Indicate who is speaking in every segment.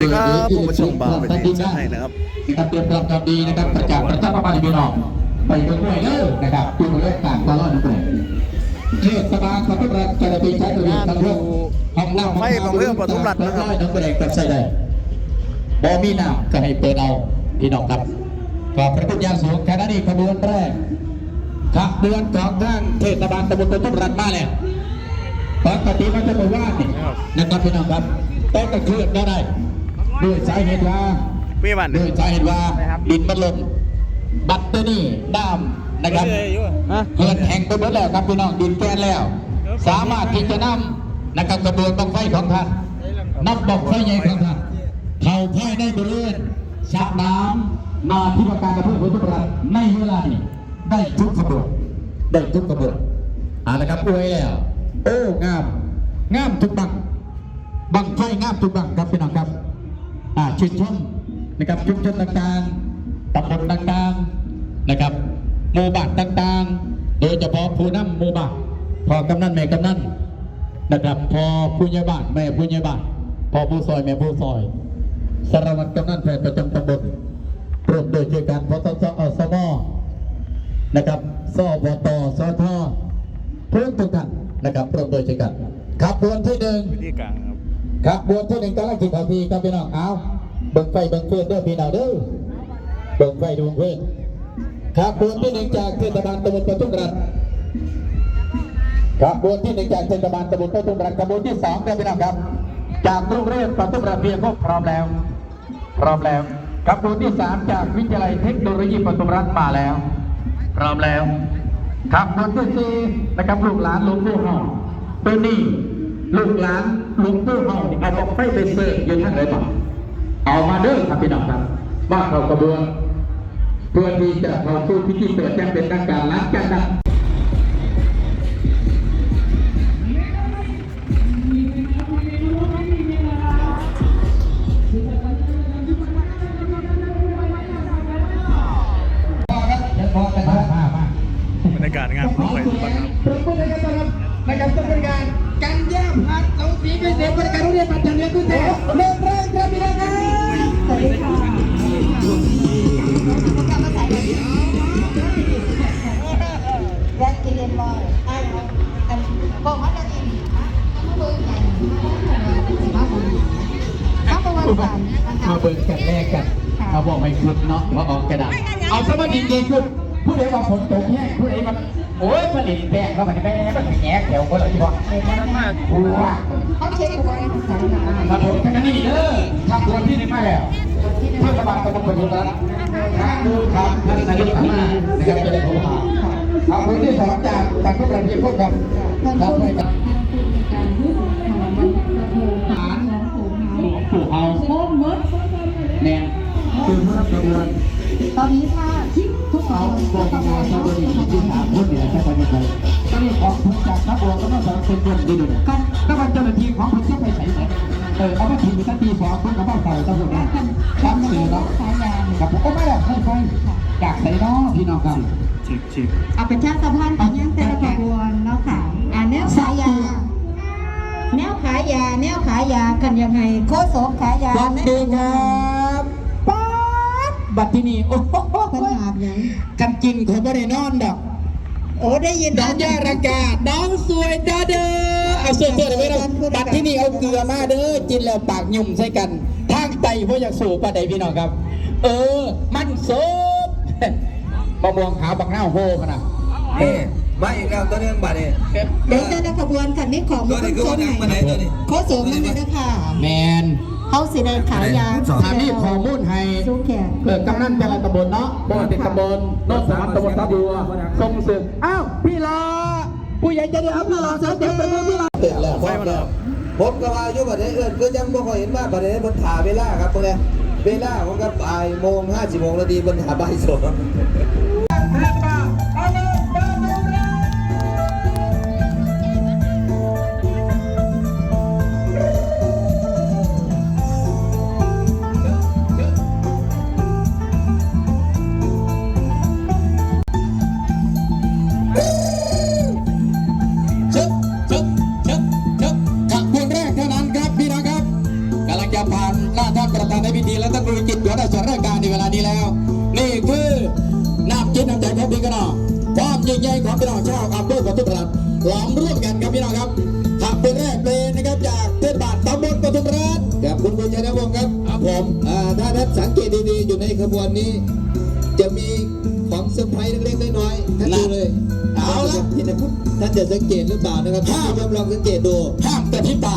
Speaker 1: สวัสดีครับผมมาชมบาวเป็นทีมชาติไทยนะครับ
Speaker 2: นะครับเตรียมพร้อมทำดีนะครับประกาศประชาสัมพันธ์พี่น้องไปเบิ่งด้วยเด้อนะครับดูเรื่องการตลอดนั่นเองเทศบาลปทุมรัฐจะได้ไปใช้ตัวนี้ทั้งเรื่องห้องน้ำ
Speaker 1: ไม่ของเรื่องปทุมรัฐนะครับ
Speaker 2: น้องแสดงกับใส่ได้บ่มีน้ำก็ให้เปิดเอาพี่น้องครับขอบพระคุณอย่างสูงแค่นั้นเองขบวนแรกขบวนของทางเทศบาลตำบลปทุมรัฐมาแล้วปกติมันจะบอกว่านี่นะครับพี่น้องครับต้องกระเทือนก็ได้ ด้วยสาเหตุว่า
Speaker 1: พี่บัน
Speaker 2: ด้วยสาเหตุว่าดินมันหล่นบัตเตอรี่ด้ามนะครับ
Speaker 1: ฮะ
Speaker 2: เกินแห่งไปหมดแล้วครับพี่น้องดินแกนแล้ว สามารถที่จะนำนะครับกระบวนบังไฟของท่านนับบอกไฟใหญ่ของท่านเข้าภายในบริเวณสระน้ำนาที่ว่าการกระเพื่อมทุกประในเวลานี้ได้ทุกขบวนได้ทุกขบวนเอาละครับอวยแล้วโอ้งามงามทุกบังบังไฟงามทุกบังครับพี่น้องครับ อ่าชื่นนะครับชุมชนต่างๆตำบลต่างๆนะครับหมู่บ้านต่างๆ โดยเฉพาะผู้นำหมู่บ้านพอกำนันแม่กำนันนะครับพอผู้ใหญ่บ้านแม่ผู้ใหญ่บ้านพอผู้ซอยแม่ผู้ซอยสารวัตรกำนันแทย์ประจำตำบลรวมโดยช่วยกันพสสอสมนะครับสอบตสทเพื่อนทุกท่านนะครับรวมโดยช่วยกันขับวนที่หนึ่ง
Speaker 1: ครับ
Speaker 2: บบวชที่หนึ่งกำลังกินข้าวทีครับพี่น้องเอาเบิ่งไฟเบิ่งเพื่อนเด้อพี่น้องเด้อเบิ่งไฟดูเพื่อนครับบวชที่หนึ่งจากเทศบาลตำบลปทุมรัฐครับบวชที่หนึ่งจากเทศบาลตำบลปทุมรัฐขบวนที่สองครับพี่น้องครับ จากโรงเรียนปทุมรัฐเพียงก็พร้อมแล้ว พร้อมแล้วขบวนที่สามจากวิทยาลัยเทคโนโลยีปทุมรัฐมาแล้ว พร้อมแล้วครับขบวนที่สี่นะครับลูกหลานหลวงปู่ห้องตัวนี้ ลูกหลานลวงปู่ห้องนี่เอาไปไปเสิร์ฟอยู่ท่านไหนบ้างเอามาเด้อครับพี่น้องครับว่าเขากระบวนเพื่อที่จะเข้าสู่พิธีเปิดแจ้งเป็นทางการหลังจากนั้นะ
Speaker 1: บรรยากาศงานของไฟทุกคนครับ
Speaker 2: ปรบมือให้กันต้อนรับนะครับต้องบริการารเยี่ยมหัดเราสีเป็นเสียงบริการโรงเรียนปัจจุบันเรียนคุณเทพเริ่มแรกครับพี่น้องครับ
Speaker 3: สวัสดีค่ะแยกกินเรียนบอยไอ้เอาอันบอกว่าจะกินมาเบิ่งกันมาเบิ่งข้าวประวัติศาสตร์
Speaker 2: มาเบิ่งกันแรกกันเอาบอกให้คุณเนาะว่าออกกระดาษเอาสมาธิเย็นคุณผู้ใดว่าฝนตกแห้งผู้ใดว่า โอ้ยผลิตแป้งเข้ามาในแป้งก็แง่แถวคนละที่ว่า
Speaker 1: มาก
Speaker 2: หัว
Speaker 3: เขาเช็คไว้สารนา
Speaker 2: มาผมทั้งนี้เด้อทำตัวที่นี่มาแล้วเพื่อสบายตะบนประยุทธ์แล้วทางดูทางท่านนายกมานะครับจะได้ผมมาขอบคุณที่สองจากจากทุกประเทศพวกครับขอบคุณครับ
Speaker 3: การยุบของมัน คื
Speaker 2: อเมื่อกระบวน
Speaker 3: ตอนนี้ถ้าทุกค
Speaker 2: เอา
Speaker 3: น
Speaker 2: โบกงาชาวบ้านที่ถาคนเหนือแค่ไปไม่ไกลก็มีของทุกจากทัพบัวก็ต้องสอนเป็นคนดีเลยก็ก็มันเจ้าหน้าที่ของคุณก็ไปใส่ไหนเออเอามาถึงสักทีสองคนกับบ้านใส่ตำรวจนะทำสื่อแล้ว
Speaker 3: สายยา
Speaker 2: กับผมก็ไม่ได้ให้ไปจากใส่น้องพี่น้องกัน
Speaker 1: ชิคชิค
Speaker 3: เอาเป็นชาติสะพานของยังแต่ละขบวนเนาะค่ะอ่าแนวขายยา แนวขายยา แนวขายยากันยังไงโคศกขายยา
Speaker 2: สวัสดีครับป๊าด บัดที่นี่โอ้โห
Speaker 3: เพิ่นถามหยัง
Speaker 2: กันกินเขาไม่ได้นอนดอก
Speaker 3: โอ้ได้ยิน
Speaker 2: น้องยารากาน้องสวยดาเด้อเอาเสื้อเสื้อเลยไหมเราบัดที่นี่เอาเกลือมาเด้อกินแล้วปากยุ่มใส่กันทางไตเพราะอยากสู่ปลาใดพี่น้องครับ เออ มันสดมะม่วงขาวบักหน้าโฮขนาด
Speaker 4: นี่มาอีกแล้วตัวหนึงบัดนี้
Speaker 3: เดี๋ยวแต่ละขบวนคันนี้ของ
Speaker 4: ตัวนี้คือวันไหนวันไหนตัวนี้
Speaker 3: โคศกนั่นเลยนะคะ
Speaker 2: แมน
Speaker 3: เขาสิได้ขายยา
Speaker 2: ถามนี่ข้อมูลให้
Speaker 3: สู้แขก
Speaker 2: เกิดกำนันแต่ละตำบลเนาะบนติดตำบลโนนสามตำบลตาบัวส่งเสริมอ้าวพี่ลาผู้ใหญ่จะได้รับพี่ลาเสียเต็มไปหมดพี่ลา
Speaker 4: เตือนแล้วพร้อมแล้วผมก็ว่าอยู่บัดนี้เอิ้นคือจังบ่ค่อยเห็นมาบัดนี้เพิ่นถ่าเวลาครับพวกนี้เวลาผมก็บ่ายโมง50โมงนาทีเพิ่นถ่าบ่ายสอง
Speaker 2: นตรีจิตหัวหน้าส่นราชการในเวลานี้แล้ว นี่คือน้ำจิตนำใจของพี่กนองความยิ่งใหญ่ของพี่น้องชาวอำเภอกระทุ่มพลัดหลอมร่วมกันครับพี่น้องครับขับคุณแรกเลยนะครับจากเทศบาลตำบลกรทุ่มพลั
Speaker 4: ดกับคุณบุญชัยวงครับ
Speaker 2: ผม
Speaker 4: ถ้าท่านสังเกตดีๆอยู่ในขบวนนี้ จะมีของเซอร์ไพรส์เล็กๆน้อยๆท่านดูเลย
Speaker 2: เอาละ
Speaker 4: ท่านจะสังเกตหรือเปล่านะครับห้ามลองสังเกตดู
Speaker 2: ห้ามแต่พี่ป่า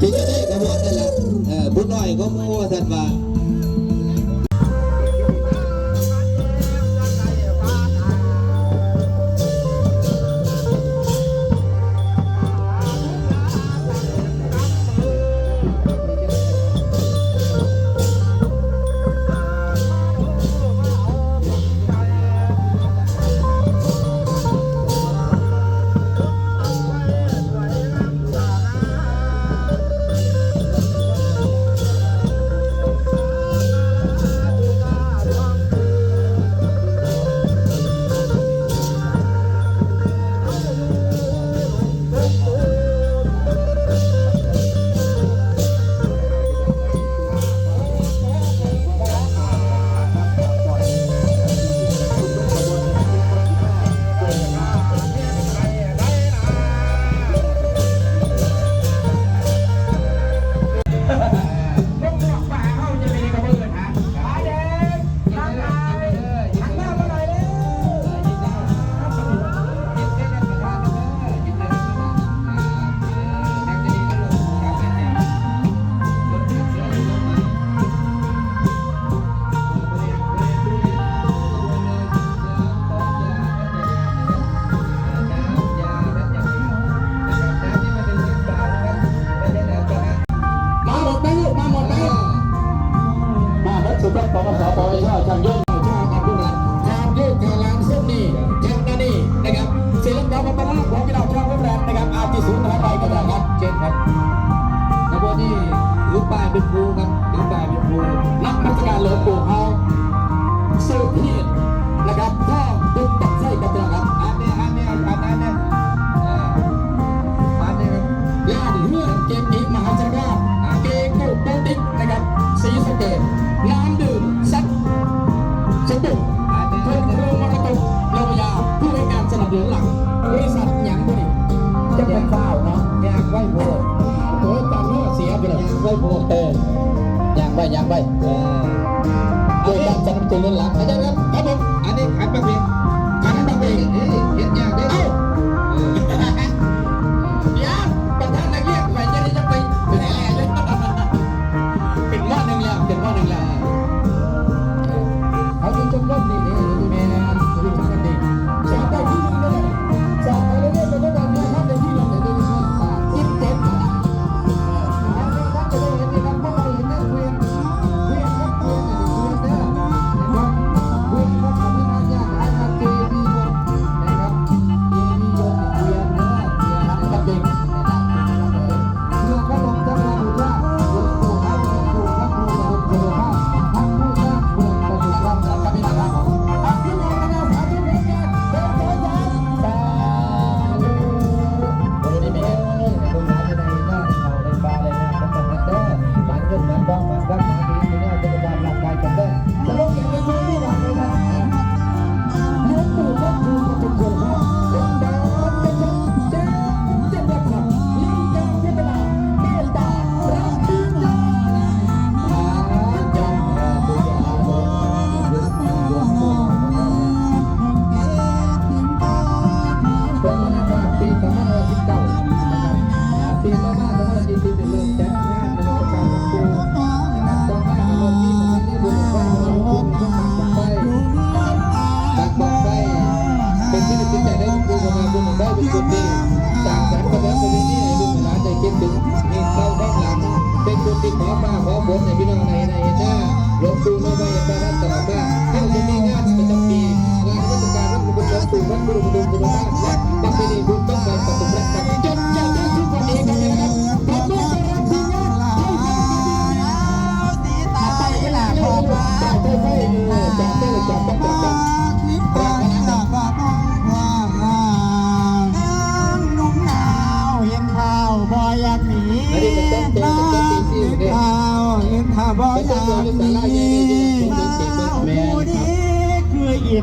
Speaker 4: ที่จะได้ขบวนนั่นแหละ ผู้น้อยก็มัว
Speaker 2: สันว่า the ไป
Speaker 4: ยั
Speaker 2: งไปโดยการสนับสนุนหลั
Speaker 4: ก
Speaker 2: อาจารครับครับผม
Speaker 4: อันนี้ขัน
Speaker 2: ปรกเบีย คนดีสจากสรรค์ประเด็นประเด็นนี้ให้ลูกหลานได้คิดถึงมีเข้าข้างหลัง เป็นบุญที่ขอมาขอผลในพี่น้องใน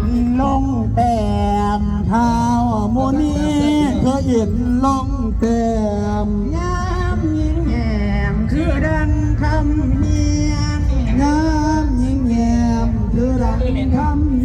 Speaker 2: นลงแต้ม
Speaker 5: เท้าหมูนี้คืออินลงแต้มยามยิงแหมคือดังคำเนียนยามยิงแหมคือดังคำ